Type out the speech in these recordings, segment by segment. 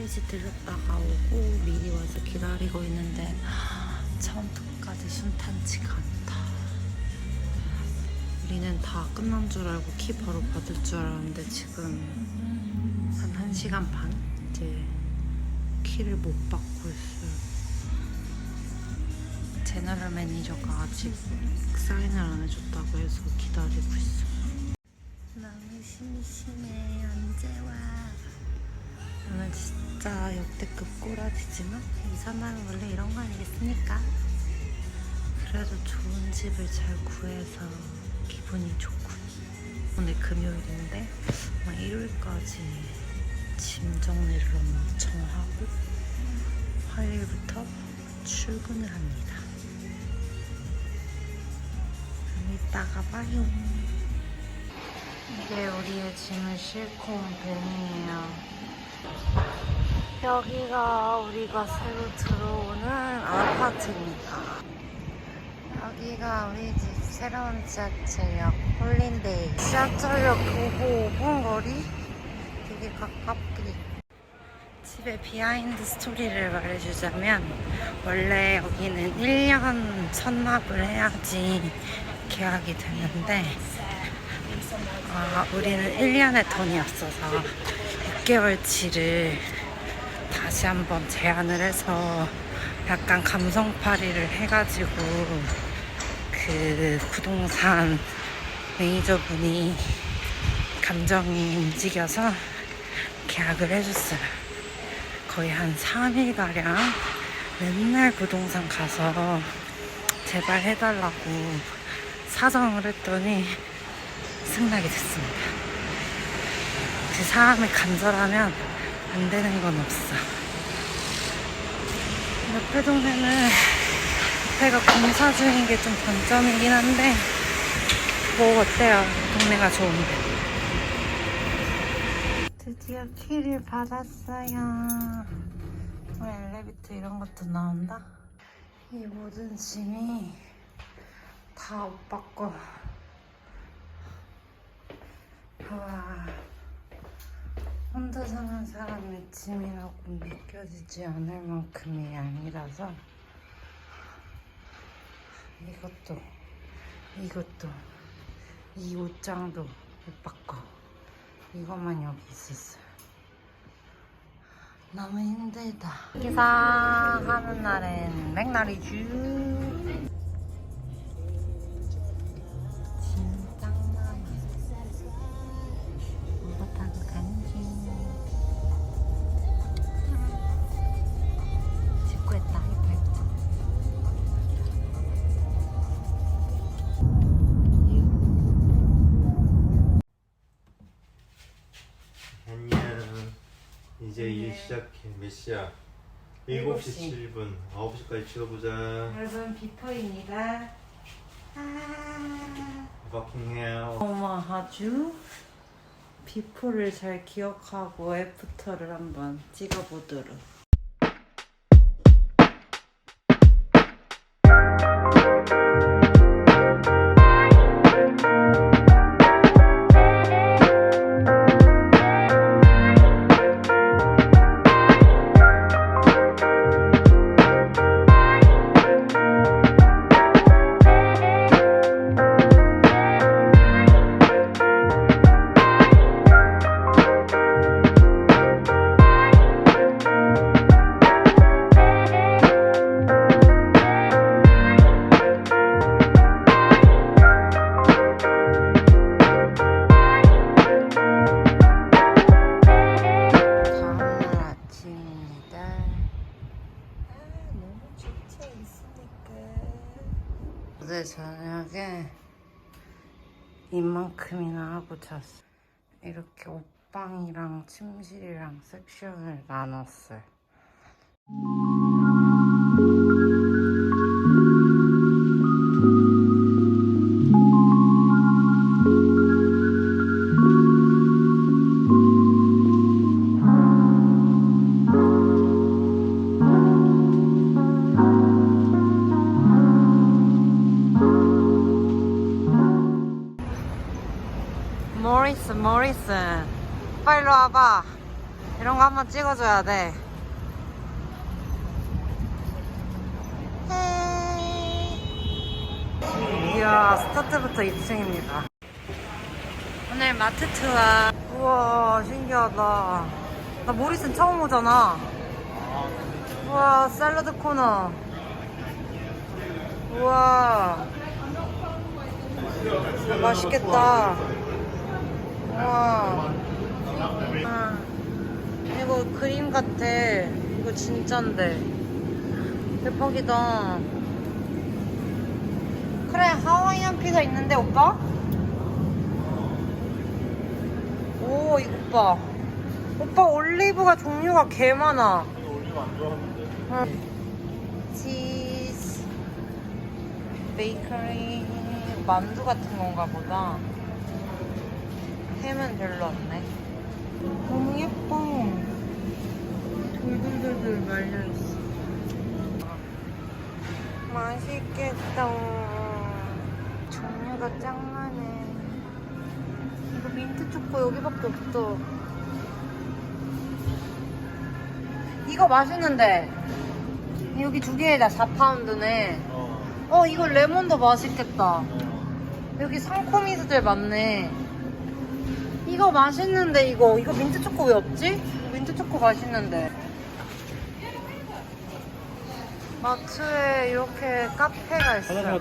잠시 들렸다가 오고 미리 와서 기다리고 있는데 처음부터까지 순탄치가 않다. 우리는 다 끝난 줄 알고 키 바로 받을 줄 알았는데 지금 한 1시간 반? 이제 키를 못 받고 있어요. 제너럴 매니저가 아직 사인을 안 해줬다고 해서 기다리고 있어. 너무 심심해. 언제 와? 오늘 진짜 역대급 꼬라지지만 이사람은 원래 이런 거 아니겠습니까? 그래도 좋은 집을 잘 구해서 기분이 좋군. 오늘 금요일인데 아마 일요일까지 짐 정리를 엄청 하고 화요일부터 출근을 합니다. 이따가 봐요. 이게 우리의 짐을 싣고 온 밴이에요. 여기가 우리가 새로 들어오는 아파트입니다. 여기가 우리 집 새로운 지하철역 홀린데이. 지하철역 도보 5분 거리? 되게 가깝게. 집의 비하인드 스토리를 말해주자면 원래 여기는 1년 선납을 해야지 계약이 되는데 아, 우리는 1년의 돈이 없어서 6개월치를 다시 한번 제안을 해서 약간 감성팔이를 해가지고 그 부동산 매니저분이 감정이 움직여서 계약을 해줬어요. 거의 한 3일가량 맨날 부동산 가서 제발 해달라고 사정을 했더니 승낙이 됐습니다. 그 사람이 간절하면 안 되는 건 없어. 동네는 옆에가 공사 중인 게 좀 단점이긴 한데 뭐 어때요? 동네가 좋은데. 드디어 키를 받았어요. 왜 엘리베이터 이런 것도 나온다? 이 모든 짐이 다 오빠 거. 와, 혼자 사는 사람의 짐이라고 느껴지지 않을 만큼의 양이라서 이것도 이것도 이 옷장도 오빠 거 이것만 여기 있었어요. 너무 힘들다. 기사하는 날엔 맥날이죠. 시야? 7시 시. 7분. 9시까지 찍어보자. 여러분 비포입니다. 아. 버킹해요. 어머 아주 비포를 잘 기억하고 애프터를 한번 찍어보도록. 어제 저녁에 이만큼이나 하고 잤어. 이렇게 옷방이랑 침실이랑 섹션을 나눴어요. 모리슨. 빨리 와봐. 이런 거 한번 찍어줘야 돼. 이야, 스타트부터 2층입니다. 오늘 마트 투어. 우와, 신기하다. 나 모리슨 처음 오잖아. 우와, 샐러드 코너. 우와. 맛있겠다. 우와. 아, 이거 그림 같아. 이거 진짠데. 대박이다. 그래, 하와이안 피자 있는데, 오빠? 오, 이거 봐. 오빠 올리브가 종류가 개 많아. 올리브 안 좋아하는데. 응. 치즈, 베이커리, 만두 같은 건가 보다. 햄은 별로 없네. 너무 예뻐. 돌돌돌돌 말려있어. 맛있겠다. 종류가 짱 많네. 이거 민트 초코 여기밖에 없어. 이거 맛있는데. 여기 두 개에다 4파운드네. 어. 어, 이거 레몬도 맛있겠다. 어. 여기 상코미스들 많네. 이거 맛있는데, 이거. 이거 민트 초코 왜 없지? 민트 초코 맛있는데. 마트에 이렇게 카페가 있어요.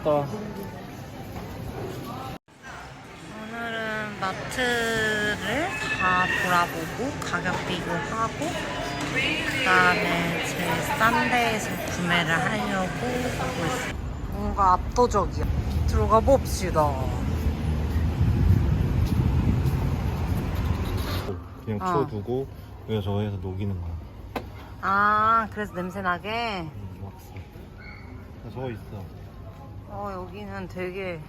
오늘은 마트를 다 돌아보고 가격 비교하고 그 다음에 제일 싼 데에서 구매를 하려고 하고 있어요. 뭔가 압도적이야. 들어가 봅시다. 그냥 어. 키워두고 여기가 저거 해서 녹이는 거야. 아, 그래서 냄새 나게. 음. 나 저거 있어. 어, 여기는 되게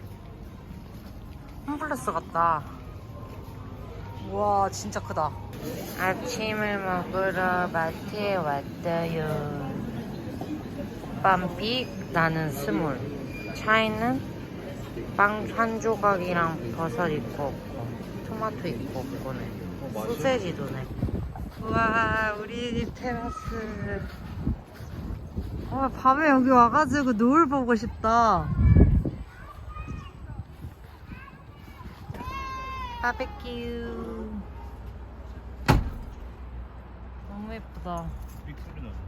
홈플러스 같다. 와, 진짜 크다. 아침을 먹으러 마트에 왔어요. 빵빅, 나는 스몰. 차이는 빵 한 조각이랑 버섯 있고 없고, 토마토 있고 없고네. 소세지도네. 우와, 우리 집 테라스. 와, 밤에 여기 와가지고 노을 보고 싶다. 바베큐. 너무 예쁘다.